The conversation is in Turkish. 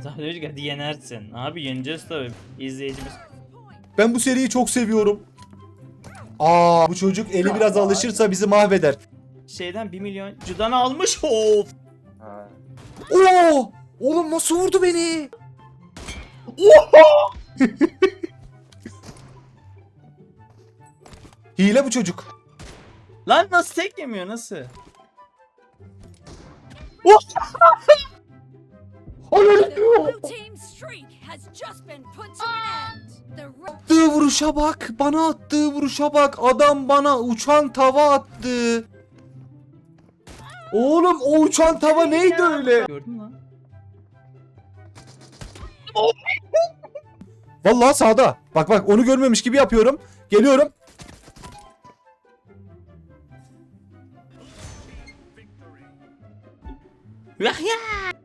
Ahmet abi demiş ki hadi yenersin. Abi yeneceğiz tabii. İzleyicimiz. Ben bu seriyi çok seviyorum. Aa bu çocuk eli biraz alışırsa bizi mahveder. Şeyden 1 milyon cudan almış. Of. Ha. Oo! Oğlum nasıl vurdu beni? Hile bu çocuk. Lan nasıl tek yemiyor nasıl? Attığı vuruşa bak. Bana attığı vuruşa bak. Adam bana uçan tava attı. Oğlum o uçan tava neydi öyle? Gördün mü lan? Vallahi sağda. Bak bak onu görmemiş gibi yapıyorum. Geliyorum. Yah ya.